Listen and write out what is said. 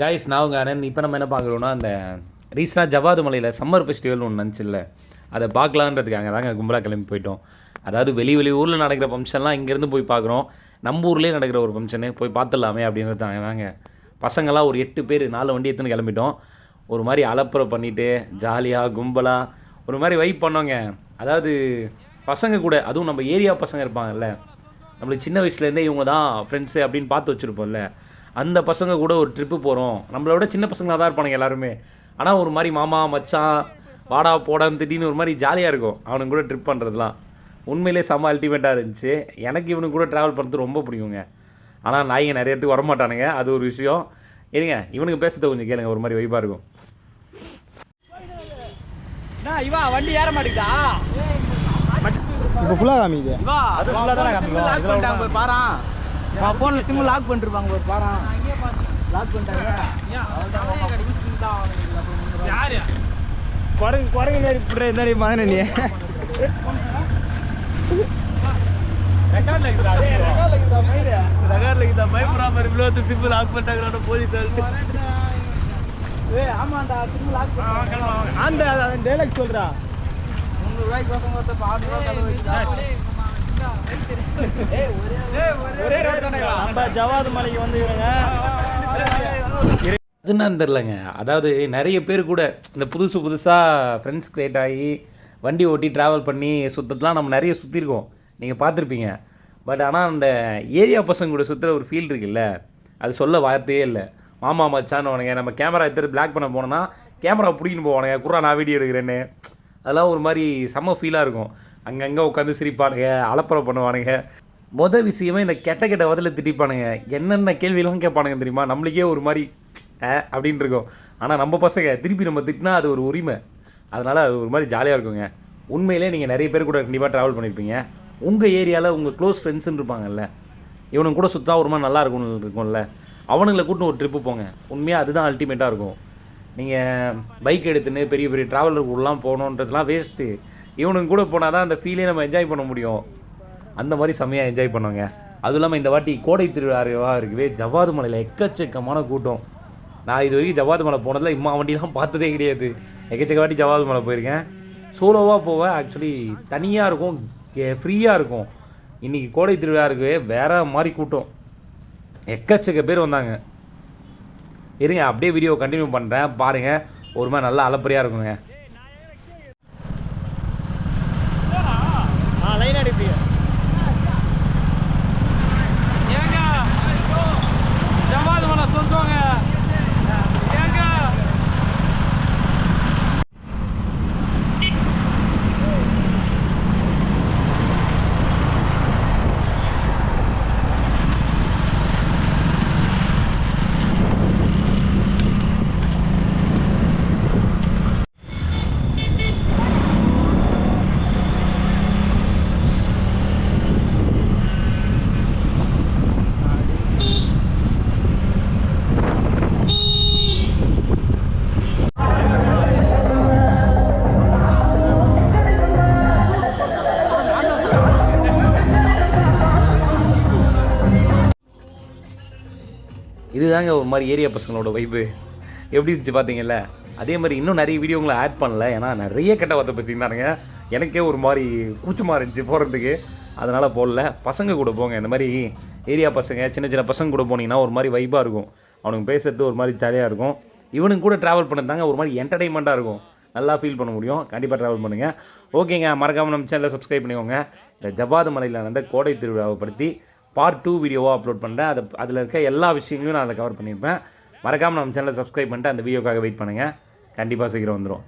Guys நான் உங்கள் அண்ணன். இப்போ நம்ம என்ன பார்க்குறோன்னா அந்த ரீசனாக ஜவாது மலையில் சம்மர் ஃபெஸ்டிவல் ஒன்று நினச்சில்ல அதை பார்க்கலான்றதுக்காக தாங்க கும்பலாக கிளம்பி போயிட்டோம். அதாவது வெளி வெளி ஊரில் நடக்கிற ஃபங்க்ஷன்லாம் இங்கேருந்து போய் பார்க்குறோம். நம்ம ஊர்லேயே நடக்கிற ஒரு ஃபங்க்ஷனு போய் பார்த்துடலாமே அப்படின்றது தாங்க. பசங்களாம் ஒரு எட்டு பேர் நாலு வண்டி எடுத்துன்னு கிளம்பிட்டோம். ஒரு மாதிரி அலப்புற பண்ணிவிட்டு ஜாலியாக கும்பலாக ஒரு மாதிரி வைப் பண்ணோங்க. அதாவது பசங்க கூட அதுவும் நம்ம ஏரியா பசங்க இருப்பாங்கல்ல நம்மளுக்கு சின்ன வயசுலேருந்தே இவங்க தான் ஃப்ரெண்ட்ஸு அப்படின்னு பார்த்து வச்சுருப்போம்ல. அந்த பசங்க கூட ஒரு ட்ரிப்பு போகிறோம் நம்மளை விட சின்ன பசங்களாக தான் இருப்பானுங்க எல்லாருமே. ஆனால் ஒரு மாதிரி மாமா மச்சான் வாடா போடான்னு திடீர்னு ஒரு மாதிரி ஜாலியாக இருக்கும். அவனுங்க கூட ட்ரிப் பண்ணுறதுலாம் உண்மையிலே செம்ம அல்டிமேட்டாக இருந்துச்சு. எனக்கு இவனுக்கு கூட ட்ராவல் பண்ணுறது ரொம்ப பிடிக்குங்க. ஆனால் நாய்ங்க நிறைய பேருக்கு வரமாட்டானுங்க. அது ஒரு விஷயம். இருங்க இவனுக்கு பேசுறத கொஞ்சம் கேளுங்க. ஒரு மாதிரி வைப்பாக இருக்கும். இவா வண்டி ஏற மாட்டேங்குதா? இப்போ ஃபுல்லாக காமிக்குது. இவா அது ஆ தானே காமிக்கும். லாக் நான் ஃபோன்ல சிம் லாக் பண்ணிருப்பாங்க போய் பாறான் லாக் பண்ணிட்டாங்க. யாரு? குரங்கு குரங்கு மாரி இப்படி இருந்தா நீ. மாதிரி. நீ நகர்ல இந்த பயப்படாம இவ்வளோ சிம் லாக் பண்ணிட்டாங்க போலீஸ் ஏய் ஆமாண்டா சிம் லாக் அந்த டைலாக் சொல்றா. ஒருத்த பாத்து ரூபா நம்ம ஜவாது மலைக்கு வந்து இவங்க அது என்னன்னு தெரிலங்க அதாவது நிறைய பேர் கூட இந்த புதுசு புதுசாக ஃப்ரெண்ட்ஸ் க்ரியேட் ஆகி வண்டி ஓட்டி ட்ராவல் பண்ணி சுற்றுலாம் நம்ம நிறைய சுற்றிருக்கோம் நீங்கள் பார்த்துருப்பீங்க. பட் ஆனால் அந்த ஏரியா பசங்க கூட சுற்றுற ஒரு ஃபீல் இருக்குல்ல அது சொல்ல வார்த்தையே இல்லை. மாமா மச்சான்னு உனங்க நம்ம கேமரா எடுத்துகிட்டு பிளாக் பண்ண போனோன்னா கேமரா பிடிக்கின்னு போவானுங்க. குரா நான் வீடியோ எடுக்கிறேன்னு. அதெல்லாம் ஒரு மாதிரி செம்ம ஃபீலாக இருக்கும். அங்கங்கே உட்காந்து சிரிப்பானுங்க அலப்பறை பண்ணுவானுங்க. மொதல் விஷயமே இந்த கெட்ட கெட்ட வதில் திட்டிப்பானுங்க. என்னென்ன கேள்வியெல்லாம் கேட்பானுங்க தெரியுமா? நம்மளுக்கே ஒரு மாதிரி ஆ அப்படின்னு இருக்கும். ஆனால் நம்ம பசங்க திருப்பி நம்ம திட்டினா அது ஒரு உரிமை. அதனால் அது ஒரு மாதிரி ஜாலியாக இருக்குங்க. உண்மையிலே நீங்கள் நிறைய பேர் கூட கண்டிப்பாக ட்ராவல் பண்ணியிருப்பீங்க உங்கள் ஏரியாவில் உங்கள் க்ளோஸ் ஃப்ரெண்ட்ஸுன்னு இருப்பாங்கல்ல இவனுங்க கூட சுத்தா ஒரு மாதிரி நல்லா இருக்கும்னு இருக்கும்ல அவனுங்களை கூட்டின்னு ஒரு ட்ரிப்பு போங்க. உண்மையாக அதுதான் அல்டிமேட்டாக இருக்கும். நீங்கள் பைக் எடுத்துன்னு பெரிய பெரிய ட்ராவலர் கூடலாம் போகணுன்றதுலாம் வேஸ்ட்டு இவனுங்க கூட போனால் தான் அந்த ஃபீலே நம்ம என்ஜாய் பண்ண முடியும். அந்த மாதிரி செம்மையாக என்ஜாய் பண்ணுவாங்க. அதுவும் இல்லாமல் இந்த வாட்டி கோடை திருவிழாவாக இருக்கவே ஜவ்வாது மலையில் எக்கச்சக்கமான கூட்டம். நான் இது வரைக்கும் ஜவ்வாது மலை போனதில் இம்மா வண்டிலாம் பார்த்ததே கிடையாது. எக்கச்சக்க வாட்டி ஜவ்வாது மலை போயிருக்கேன். சோலோவாக போவேன் ஆக்சுவலி தனியாக இருக்கும் ஃப்ரீயாக இருக்கும். இன்றைக்கி கோடை திருவிழா இருக்கவே வேற மாதிரி கூட்டம். எக்கச்சக்க பேர் வந்தாங்க. இருங்க அப்படியே வீடியோ கண்டினியூ பண்ணுறேன் பாருங்கள் ஒரு மாதிரி நல்லா அலப்பறையாக இருக்குங்க. இதுதாங்க ஒரு மாதிரி ஏரியா பசங்களோட வைப்பு எப்படி இருந்துச்சு பார்த்தீங்கல்ல அதே மாதிரி இன்னும் நிறைய வீடியோங்களை ஆட் பண்ணல. ஏன்னா நிறைய கெட்ட வார்த்தை பேசியிருந்தானுங்க. எனக்கே ஒரு மாதிரி கூச்சமாக இருந்துச்சு போகிறதுக்கு அதனால் போடல. பசங்க கூட போங்க. இந்த மாதிரி ஏரியா பசங்க சின்ன சின்ன பசங்க கூட போனீங்கன்னா ஒரு மாதிரி வைப்பாக இருக்கும். அவனுங்க பேசுறது ஒரு மாதிரி ஜாலியாக இருக்கும். இவனுங்க கூட ட்ராவல் பண்ணதாங்க ஒரு மாதிரி என்டர்டைன்மெண்ட்டாக இருக்கும். நல்லா ஃபீல் பண்ண முடியும். கண்டிப்பாக ட்ராவல் பண்ணுங்கள் ஓகேங்க மறக்காமல் நம்ம சேனலை சப்ஸ்கிரைப் பண்ணிக்கோங்க. இந்த ஜவ்வாது மலையில் நடந்த கோடை திருவிழாவை பற்றி பார்ட் டூ வீடியோவாக அப்லோட் பண்ணுறேன் அது அதில் இருக்க எல்லா விஷயங்களையும் நான் அதில் கவர் பண்ணியிருப்பேன். மறக்காமல் நம்ம சேனலை சப்ஸ்கிரைப் பண்ணிட்டு அந்த வீடியோக்காக வெயிட் பண்ணுங்கள் கண்டிப்பாக சீக்கிரம் வந்துடும்